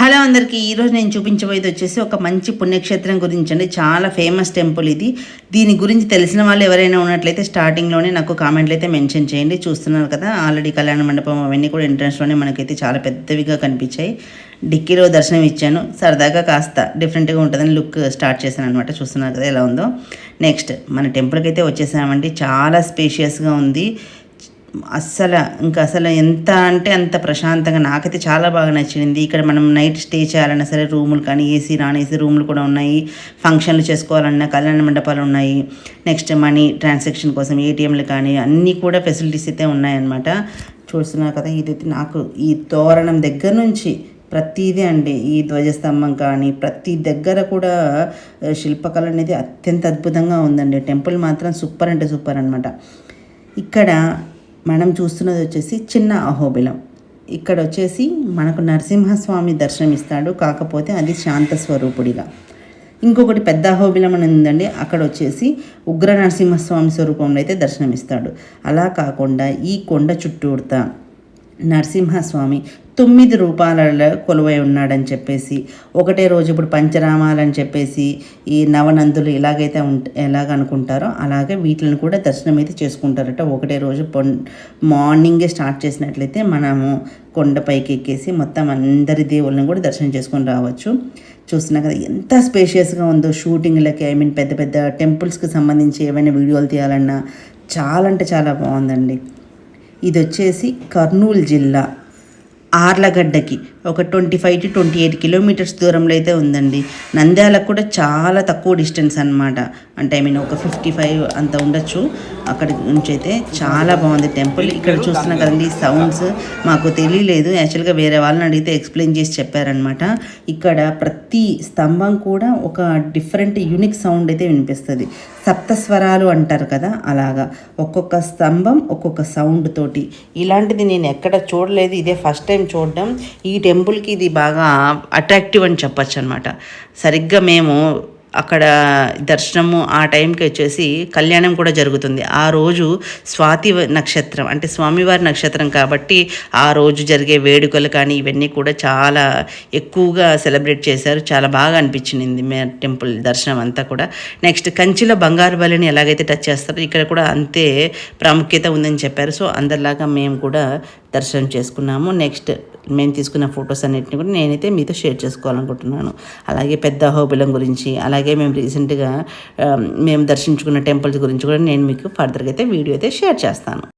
Hello అందరికీ ఈరోజు నేను చూపించబోయేది వచ్చేసి ఒక మంచి పుణ్యక్షేత్రం గురించి అండి చాలా ఫేమస్ టెంపుల్ ఇది. దీని గురించి తెలిసిన వాళ్ళు ఎవరైనా ఉన్నట్లయితే స్టార్టింగ్లోనే నాకు కామెంట్లు అయితే మెన్షన్ చేయండి. చూస్తున్నారు కదా ఆల్రెడీ కళ్యాణ మండపం అవన్నీ కూడా ఎంట్రన్స్లోనే మనకైతే చాలా పెద్దవిగా కనిపించాయి. డిక్కీలో దర్శనం ఇచ్చాను. సరదాగా కాస్త డిఫరెంట్గా ఉంటుందని లుక్ స్టార్ట్ చేశాను అనమాట చూస్తున్నారు కదా ఎలా ఉందో. నెక్స్ట్ మన టెంపుల్కి అయితే వచ్చేసామండి. చాలా స్పేషియస్గా ఉంది. అస్సలు ఇంకా అసలు ఎంత అంటే అంత ప్రశాంతంగా నాకైతే చాలా బాగా నచ్చింది. ఇక్కడ మనం నైట్ స్టే చేయాలన్నా సరే రూములు కానీ ఏసీ నాన్ ఏసీ రూములు కూడా ఉన్నాయి. ఫంక్షన్లు చేసుకోవాలన్నా కళ్యాణ మండపాలు ఉన్నాయి. నెక్స్ట్ మనీ ట్రాన్సాక్షన్ కోసం ఏటీఎంలు కానీ అన్నీ కూడా ఫెసిలిటీస్ అయితే ఉన్నాయన్నమాట. చూస్తున్నారు కదా ఇదైతే నాకు ఈ తోరణం దగ్గర నుంచి ప్రతిదీ అండి. ఈ ధ్వజస్తంభం కానీ ప్రతి దగ్గర కూడా శిల్పకళ అనేది అత్యంత అద్భుతంగా ఉందండి. టెంపుల్ మాత్రం సూపర్ అంటే సూపర్ అనమాట ఇక్కడ మనం చూస్తున్నది వచ్చేసి చిన్న అహోబిలం. ఇక్కడ వచ్చేసి మనకు నరసింహస్వామి దర్శనం ఇస్తాడు కాకపోతే అది శాంత స్వరూపుడిగా ఇంకొకటి పెద్ద అహోబిలం అని ఉందండి అక్కడ వచ్చేసి ఉగ్ర నరసింహస్వామి స్వరూపంలో అయితే దర్శనమిస్తాడు. అలా కాకుండా ఈ కొండ చుట్టూర్తా నరసింహస్వామి తొమ్మిది రూపాలలో కొలువై ఉన్నాడని చెప్పేసి ఒకటే రోజు ఇప్పుడు పంచరామాలని చెప్పేసి ఈ నవనందులు ఎలాగైతే ఉంట ఎలాగ అనుకుంటారో అలాగే వీటిని కూడా దర్శనం అయితే చేసుకుంటారట. ఒకటే రోజు పొన్ మార్నింగే స్టార్ట్ చేసినట్లయితే మనము కొండపైకి ఎక్కేసి మొత్తం అందరి దేవుళ్ళని కూడా దర్శనం చేసుకొని రావచ్చు. చూస్తున్నా కదా ఎంత స్పేషియస్గా ఉందో షూటింగ్లకి ఐ మీన్ పెద్ద పెద్ద టెంపుల్స్కి సంబంధించి ఏమైనా వీడియోలు తీయాలన్నా చాలా అంటే చాలా బాగుందండి. ఇది వచ్చేసి కర్నూలు జిల్లా. ఆర్లగడ్డకి. ఒక twenty five to twenty eight kilometres దూరంలో అయితే ఉందండి. నంద్యాలకు కూడా చాలా తక్కువ డిస్టెన్స్ అనమాట అంటే ఐ మీన్ ఒక ఫిఫ్టీ ఫైవ్ అంత ఉండొచ్చు. అక్కడి నుంచి అయితే చాలా బాగుంది టెంపుల్. ఇక్కడ చూస్తున్నా కదండి సౌండ్స్ మాకు తెలియలేదు. యాక్చువల్గా వేరే వాళ్ళని అడిగితే ఎక్స్ప్లెయిన్ చేసి చెప్పారనమాట ఇక్కడ ప్రతి స్తంభం కూడా ఒక డిఫరెంట్ యూనిక్ సౌండ్ అయితే వినిపిస్తుంది. సప్తస్వరాలు అంటారు కదా అలాగా. ఒక్కొక్క స్తంభం ఒక్కొక్క సౌండ్ తోటి. ఇలాంటిది నేను ఎక్కడ చూడలేదు. ఇదే ఫస్ట్ టైం చూడడం ఈ టెంపుల్కి ఇది బాగా అట్రాక్టివ్ అని చెప్పచ్చు అనమాట సరిగ్గా మేము అక్కడ దర్శనము ఆ టైంకి వచ్చేసి కళ్యాణం కూడా జరుగుతుంది. ఆ రోజు స్వాతి నక్షత్రం అంటే స్వామివారి నక్షత్రం కాబట్టి ఆ రోజు జరిగే వేడుకలు కానీ ఇవన్నీ కూడా చాలా ఎక్కువగా సెలబ్రేట్ చేశారు. చాలా బాగా అనిపించింది మే టెంపుల్ దర్శనం అంతా కూడా. నెక్స్ట్ కంచిలో బంగారు బలిని ఎలాగైతే టచ్ చేస్తారో ఇక్కడ కూడా అంతే ప్రాముఖ్యత ఉందని చెప్పారు. సో అందరిలాగా మేము కూడా దర్శనం చేసుకున్నాము. నెక్స్ట్ మేము తీసుకున్న ఫొటోస్ అన్నిటిని కూడా నేనైతే మీతో షేర్ చేసుకోవాలనుకుంటున్నాను. అలాగే పెద్ద హోబిలం గురించి అలాగే మేము రీసెంట్గా మేము దర్శించుకున్న టెంపుల్స్ గురించి కూడా నేను మీకు ఫర్దర్గా అయితే వీడియో అయితే షేర్ చేస్తాను.